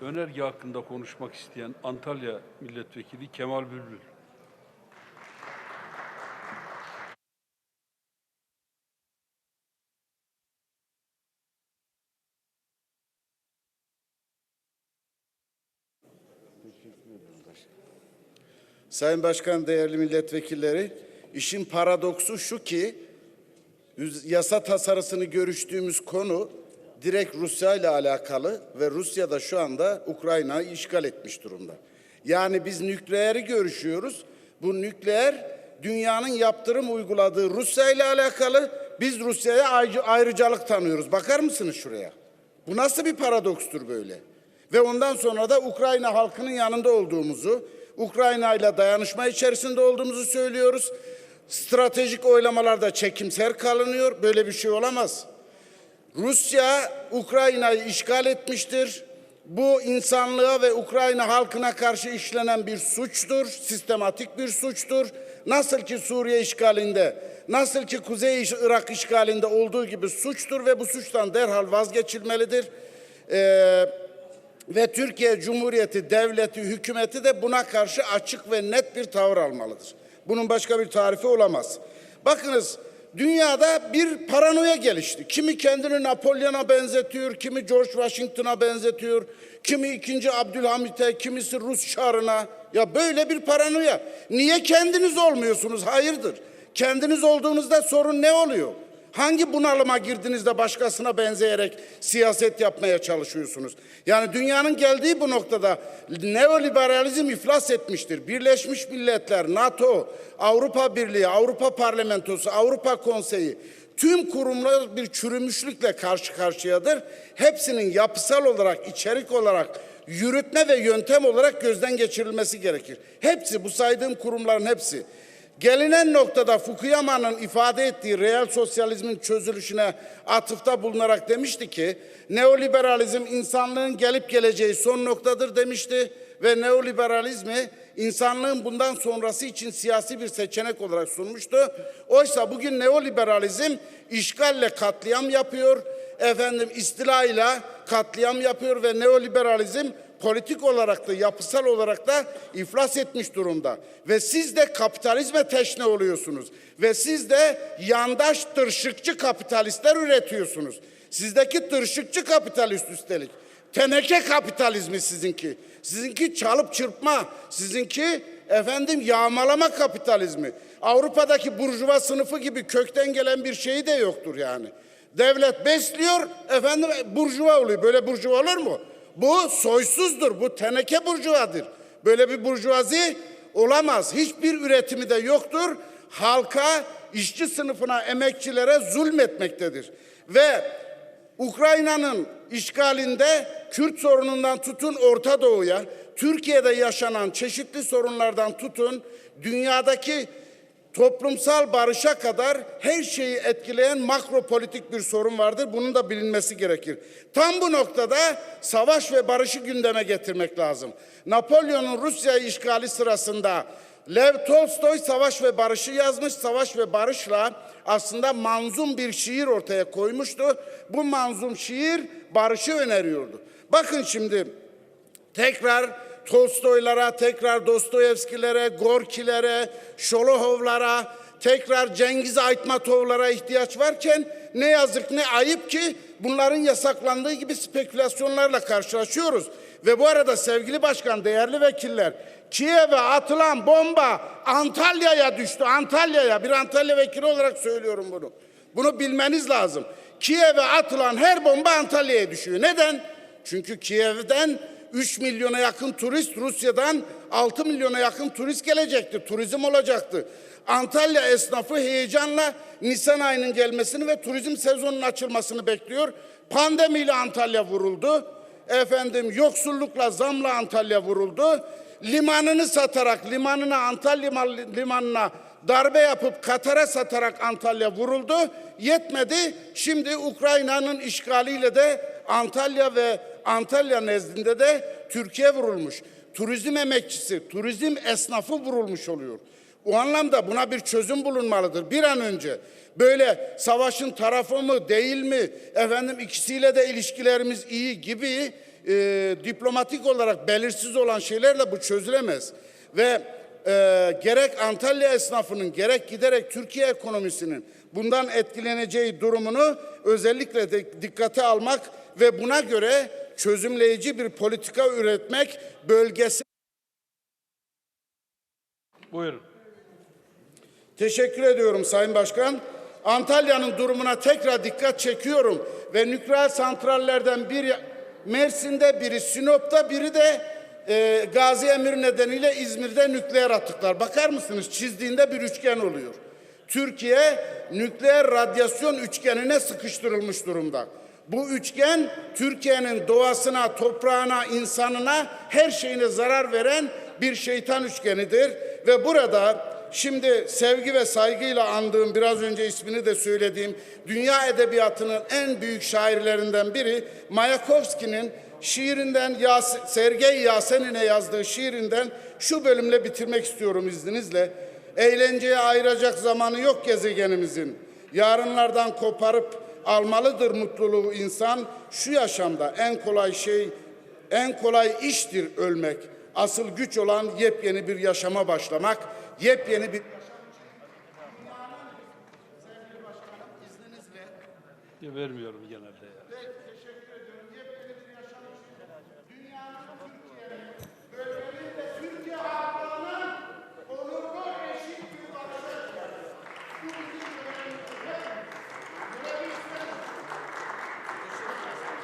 Önerge hakkında konuşmak isteyen Antalya Milletvekili Kemal Bülbül. Sayın Başkan, değerli milletvekilleri, işin paradoksu şu ki, yasa tasarısını görüştüğümüz konu direkt Rusya ile alakalı ve Rusya da şu anda Ukrayna'yı işgal etmiş durumda. Yani biz nükleeri görüşüyoruz. Bu nükleer dünyanın yaptırım uyguladığı Rusya ile alakalı. Biz Rusya'ya ayrı- ayrıcalık tanıyoruz. Bakar mısınız şuraya? Bu nasıl bir paradokstur böyle? Ve ondan sonra da Ukrayna halkının yanında olduğumuzu, Ukrayna ile dayanışma içerisinde olduğumuzu söylüyoruz. Stratejik oylamalarda çekimser kalınıyor. Böyle bir şey olamaz. Rusya Ukrayna'yı işgal etmiştir. Bu insanlığa ve Ukrayna halkına karşı işlenen bir suçtur, sistematik bir suçtur. Nasıl ki Suriye işgalinde, nasıl ki Kuzey Irak işgalinde olduğu gibi suçtur ve bu suçtan derhal vazgeçilmelidir. Ee, ve Türkiye Cumhuriyeti devleti, hükümeti de buna karşı açık ve net bir tavır almalıdır. Bunun başka bir tarifi olamaz. Bakınız dünyada bir paranoya gelişti. Kimi kendini Napolyon'a benzetiyor, kimi George Washington'a benzetiyor, kimi 2. Abdülhamit'e, kimisi Rus Çarına. Ya böyle bir paranoya. Niye kendiniz olmuyorsunuz? Hayırdır? Kendiniz olduğunuzda sorun ne oluyor? Hangi bunalıma girdiniz de başkasına benzeyerek siyaset yapmaya çalışıyorsunuz? Yani dünyanın geldiği bu noktada neoliberalizm iflas etmiştir. Birleşmiş Milletler, NATO, Avrupa Birliği, Avrupa Parlamentosu, Avrupa Konseyi tüm kurumlar bir çürümüşlükle karşı karşıyadır. Hepsinin yapısal olarak, içerik olarak, yürütme ve yöntem olarak gözden geçirilmesi gerekir. Hepsi bu saydığım kurumların hepsi. Gelinen noktada Fukuyama'nın ifade ettiği reel sosyalizmin çözülüşüne atıfta bulunarak demişti ki neoliberalizm insanlığın gelip geleceği son noktadır demişti ve neoliberalizmi insanlığın bundan sonrası için siyasi bir seçenek olarak sunmuştu. Oysa bugün neoliberalizm işgalle katliam yapıyor, efendim istilayla katliam yapıyor ve neoliberalizm politik olarak da yapısal olarak da iflas etmiş durumda. Ve siz de kapitalizme teşne oluyorsunuz. Ve siz de yandaş tırşıkçı kapitalistler üretiyorsunuz. Sizdeki tırşıkçı kapitalist üstelik. Teneke kapitalizmi sizinki. Sizinki çalıp çırpma. Sizinki efendim yağmalama kapitalizmi. Avrupa'daki burjuva sınıfı gibi kökten gelen bir şey de yoktur yani. Devlet besliyor, efendim burjuva oluyor. Böyle burjuva olur mu? Bu soysuzdur, bu teneke burjuvadır. Böyle bir burjuvazi olamaz. Hiçbir üretimi de yoktur. Halka, işçi sınıfına, emekçilere zulmetmektedir. Ve Ukrayna'nın işgalinde Kürt sorunundan tutun Orta Doğu'ya, Türkiye'de yaşanan çeşitli sorunlardan tutun dünyadaki toplumsal barışa kadar her şeyi etkileyen makro politik bir sorun vardır. Bunun da bilinmesi gerekir. Tam bu noktada savaş ve barışı gündeme getirmek lazım. Napolyon'un Rusya işgali sırasında Lev Tolstoy Savaş ve Barış'ı yazmış. Savaş ve Barış'la aslında manzum bir şiir ortaya koymuştu. Bu manzum şiir barışı öneriyordu. Bakın şimdi tekrar Tolstoylara, tekrar Dostoyevskilere, Gorkilere, Şolohovlara, tekrar Cengiz Aytmatovlara ihtiyaç varken ne yazık ne ayıp ki bunların yasaklandığı gibi spekülasyonlarla karşılaşıyoruz. Ve bu arada sevgili başkan, değerli vekiller, Kiev'e atılan bomba Antalya'ya düştü. Antalya'ya bir Antalya vekili olarak söylüyorum bunu. Bunu bilmeniz lazım. Kiev'e atılan her bomba Antalya'ya düşüyor. Neden? Çünkü Kiev'den 3 milyona yakın turist, Rusya'dan 6 milyona yakın turist gelecekti. Turizm olacaktı. Antalya esnafı heyecanla Nisan ayının gelmesini ve turizm sezonunun açılmasını bekliyor. Pandemiyle Antalya vuruldu. Efendim yoksullukla zamla Antalya vuruldu. Limanını satarak limanına Antalya limanına darbe yapıp Katar'a satarak Antalya vuruldu. Yetmedi. Şimdi Ukrayna'nın işgaliyle de Antalya ve Antalya nezdinde de Türkiye vurulmuş. Turizm emekçisi, turizm esnafı vurulmuş oluyor. O anlamda buna bir çözüm bulunmalıdır bir an önce. Böyle savaşın tarafı mı değil mi efendim ikisiyle de ilişkilerimiz iyi gibi e, diplomatik olarak belirsiz olan şeylerle bu çözülemez. Ve e, gerek Antalya esnafının gerek giderek Türkiye ekonomisinin bundan etkileneceği durumunu özellikle de dikkate almak ve buna göre çözümleyici bir politika üretmek bölgesi Buyurun. Teşekkür ediyorum Sayın Başkan. Antalya'nın durumuna tekrar dikkat çekiyorum ve nükleer santrallerden biri Mersin'de, biri Sinop'ta, biri de e, Gazi Emir nedeniyle İzmir'de nükleer atıklar. Bakar mısınız? Çizdiğinde bir üçgen oluyor. Türkiye nükleer radyasyon üçgenine sıkıştırılmış durumda. Bu üçgen Türkiye'nin doğasına, toprağına, insanına, her şeyine zarar veren bir şeytan üçgenidir ve burada Şimdi sevgi ve saygıyla andığım biraz önce ismini de söylediğim dünya edebiyatının en büyük şairlerinden biri Mayakovski'nin şiirinden Yas Sergey Yasenin'e yazdığı şiirinden şu bölümle bitirmek istiyorum izninizle. Eğlenceye ayıracak zamanı yok gezegenimizin. Yarınlardan koparıp almalıdır mutluluğu insan. Şu yaşamda en kolay şey, en kolay iştir ölmek. Asıl güç olan yepyeni bir yaşama başlamak, yepyeni bir Vermiyorum genelde ya.